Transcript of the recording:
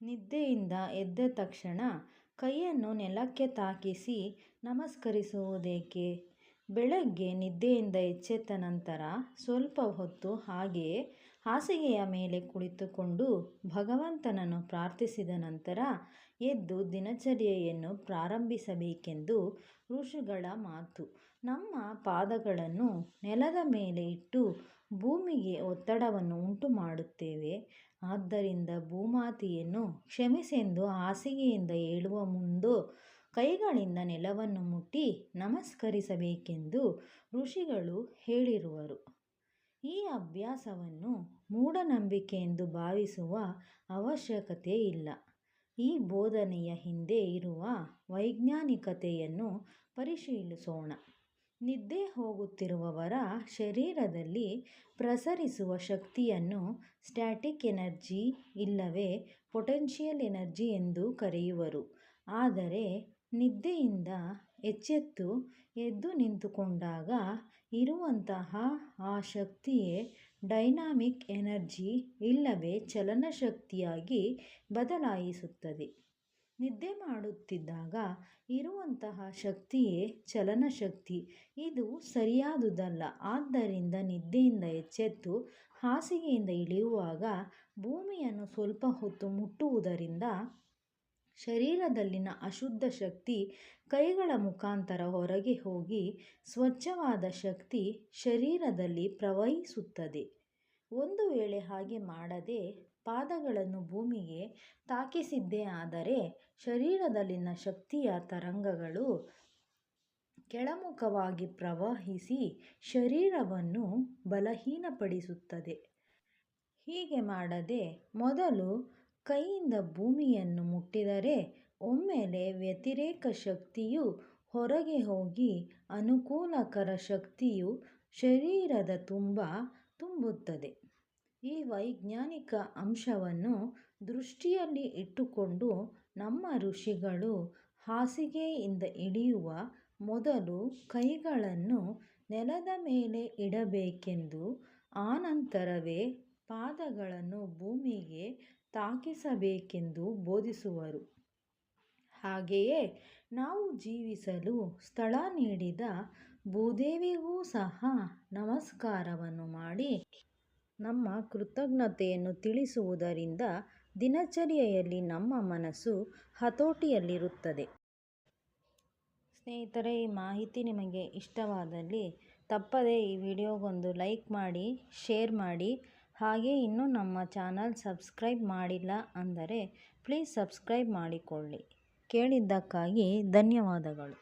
ನಿದ್ದೆಯಿಂದ ಎದ್ದ ತಕ್ಷಣ ಕೈಯನ್ನು ನೆಲಕ್ಕೆ ತಾಕಿಸಿ ನಮಸ್ಕರಿಸುವುದೇಕೆ? ಬೆಳಗ್ಗೆ ನಿದ್ದೆಯಿಂದ ಎಚ್ಚೆತ್ತ ನಂತರ ಸ್ವಲ್ಪ ಹೊತ್ತು ಹಾಗೆಯೇ ಹಾಸಿಗೆಯ ಮೇಲೆ ಕುಳಿತುಕೊಂಡು ಭಗವಂತನನ್ನು ಪ್ರಾರ್ಥಿಸಿದ ನಂತರ ಎದ್ದು ದಿನಚರ್ಯೆಯನ್ನು ಪ್ರಾರಂಭಿಸಬೇಕೆಂದು ಋಷಿಗಳ ಮಾತು. ನಮ್ಮ ಪಾದಗಳನ್ನು ನೆಲದ ಮೇಲೆ ಇಟ್ಟು ಭೂಮಿಗೆ ಒತ್ತಡವನ್ನು ಉಂಟು ಮಾಡುತ್ತೇವೆ ಆದ್ದರಿಂದ ಭೂಮಾತೆಯನ್ನು ಕ್ಷಮಿಸೆಂದು ಹಾಸಿಗೆಯಿಂದ ಏಳುವ ಮುಂದು ಕೈಗಳಿಂದ ನೆಲವನ್ನು ಮುಟ್ಟಿ ನಮಸ್ಕರಿಸಬೇಕೆಂದು ಋಷಿಗಳು ಹೇಳಿರುವರು. ಈ ಅಭ್ಯಾಸವನ್ನು ಮೂಢನಂಬಿಕೆಯೆಂದು ಭಾವಿಸುವ ಅವಶ್ಯಕತೆ ಇಲ್ಲ. ಈ ಬೋಧನೆಯ ಹಿಂದೆ ಇರುವ ವೈಜ್ಞಾನಿಕತೆಯನ್ನು ಪರಿಶೀಲಿಸೋಣ. ನಿದ್ರೆ ಹೋಗುತ್ತಿರುವವರ ಶರೀರದಲ್ಲಿ ಪ್ರಸರಿಸುವ ಶಕ್ತಿಯನ್ನು ಸ್ಟ್ಯಾಟಿಕ್ ಎನರ್ಜಿ ಇಲ್ಲವೇ ಪೊಟೆನ್ಷಿಯಲ್ ಎನರ್ಜಿ ಎಂದು ಕರೆಯುವರು. ಆದರೆ ನಿದ್ದೆಯಿಂದ ಎಚ್ಚೆತ್ತು ಎದ್ದು ನಿಂತುಕೊಂಡಾಗ ಇರುವಂತಹ ಆ ಶಕ್ತಿಯೇ ಡೈನಾಮಿಕ್ ಎನರ್ಜಿ ಇಲ್ಲವೇ ಚಲನಶಕ್ತಿಯಾಗಿ ಬದಲಾಯಿಸುತ್ತದೆ. ನಿದ್ರೆ ಮಾಡುತ್ತಿದ್ದಾಗ ಇರುವಂತಹ ಶಕ್ತಿಯೇ ಚಲನಶಕ್ತಿ. ಇದು ಸರಿಯಾದುದಲ್ಲ. ಆದ್ದರಿಂದ ನಿದ್ದೆಯಿಂದ ಎಚ್ಚೆತ್ತು, ಹಾಸಿಗೆಯಿಂದ ಇಳಿಯುವಾಗ ಭೂಮಿಯನ್ನು ಸ್ವಲ್ಪ ಹೊತ್ತು ಮುಟ್ಟುವುದರಿಂದ ಶರೀರದಲ್ಲಿನ ಅಶುದ್ಧ ಶಕ್ತಿ ಕೈಗಳ ಮುಖಾಂತರ ಹೊರಗೆ ಹೋಗಿ ಸ್ವಚ್ಛವಾದ ಶಕ್ತಿ ಶರೀರದಲ್ಲಿ ಪ್ರವಹಿಸುತ್ತದೆ. ಒಂದು ವೇಳೆ ಹಾಗೆ ಮಾಡದೆ ಪಾದಗಳನ್ನು ಭೂಮಿಗೆ ತಾಕಿಸಿದ್ದೇ ಆದರೆ ಶರೀರದಲ್ಲಿನ ಶಕ್ತಿಯ ತರಂಗಗಳು ಕೆಳಮುಖವಾಗಿ ಪ್ರವಹಿಸಿ ಶರೀರವನ್ನು ಬಲಹೀನಪಡಿಸುತ್ತದೆ. ಹೀಗೆ ಮಾಡದೆ ಮೊದಲು ಕೈಯಿಂದ ಭೂಮಿಯನ್ನು ಮುಟ್ಟಿದರೆ ಒಮ್ಮೆಲೆ ವ್ಯತಿರೇಕ ಶಕ್ತಿಯು ಹೊರಗೆ ಹೋಗಿ ಅನುಕೂಲಕರ ಶಕ್ತಿಯು ಶರೀರದ ತುಂಬ ತುಂಬುತ್ತದೆ. ಈ ವೈಜ್ಞಾನಿಕ ಅಂಶವನ್ನು ದೃಷ್ಟಿಯಲ್ಲಿ ಇಟ್ಟುಕೊಂಡು ನಮ್ಮ ಋಷಿಗಳು ಹಾಸಿಗೆಯಿಂದ ಇಳಿಯುವ ಮೊದಲು ಕೈಗಳನ್ನು ನೆಲದ ಮೇಲೆ ಇಡಬೇಕೆಂದು ಆನಂತರವೇ ಪಾದಗಳನ್ನು ಭೂಮಿಗೆ ತಾಕಿಸಬೇಕೆಂದು ಬೋಧಿಸುವರು. ಹಾಗೆಯೇ ನಾವು ಜೀವಿಸಲು ಸ್ಥಳ ನೀಡಿದ ಭೂದೇವಿಗೂ ಸಹ ನಮಸ್ಕಾರವನ್ನು ಮಾಡಿ ನಮ್ಮ ಕೃತಜ್ಞತೆಯನ್ನು ತಿಳಿಸುವುದರಿಂದ ದಿನಚರಿಯಲ್ಲಿ ನಮ್ಮ ಮನಸ್ಸು ಹತೋಟಿಯಲ್ಲಿರುತ್ತದೆ. ಸ್ನೇಹಿತರೆ ಈ ಮಾಹಿತಿ ನಿಮಗೆ ಇಷ್ಟವಾದಲ್ಲಿ ತಪ್ಪದೇ ಈ ವಿಡಿಯೋಗೊಂದು ಲೈಕ್ ಮಾಡಿ, ಶೇರ್ ಮಾಡಿ ಹಾಗೆ ಇನ್ನೂ ನಮ್ಮ ಚಾನಲ್ ಸಬ್ಸ್ಕ್ರೈಬ್ ಮಾಡಿಲ್ಲ ಅಂದರೆ ಪ್ಲೀಸ್ ಸಬ್ಸ್ಕ್ರೈಬ್ ಮಾಡಿಕೊಳ್ಳಿ. ಕೇಳಿದ್ದಕ್ಕಾಗಿ ಧನ್ಯವಾದಗಳು.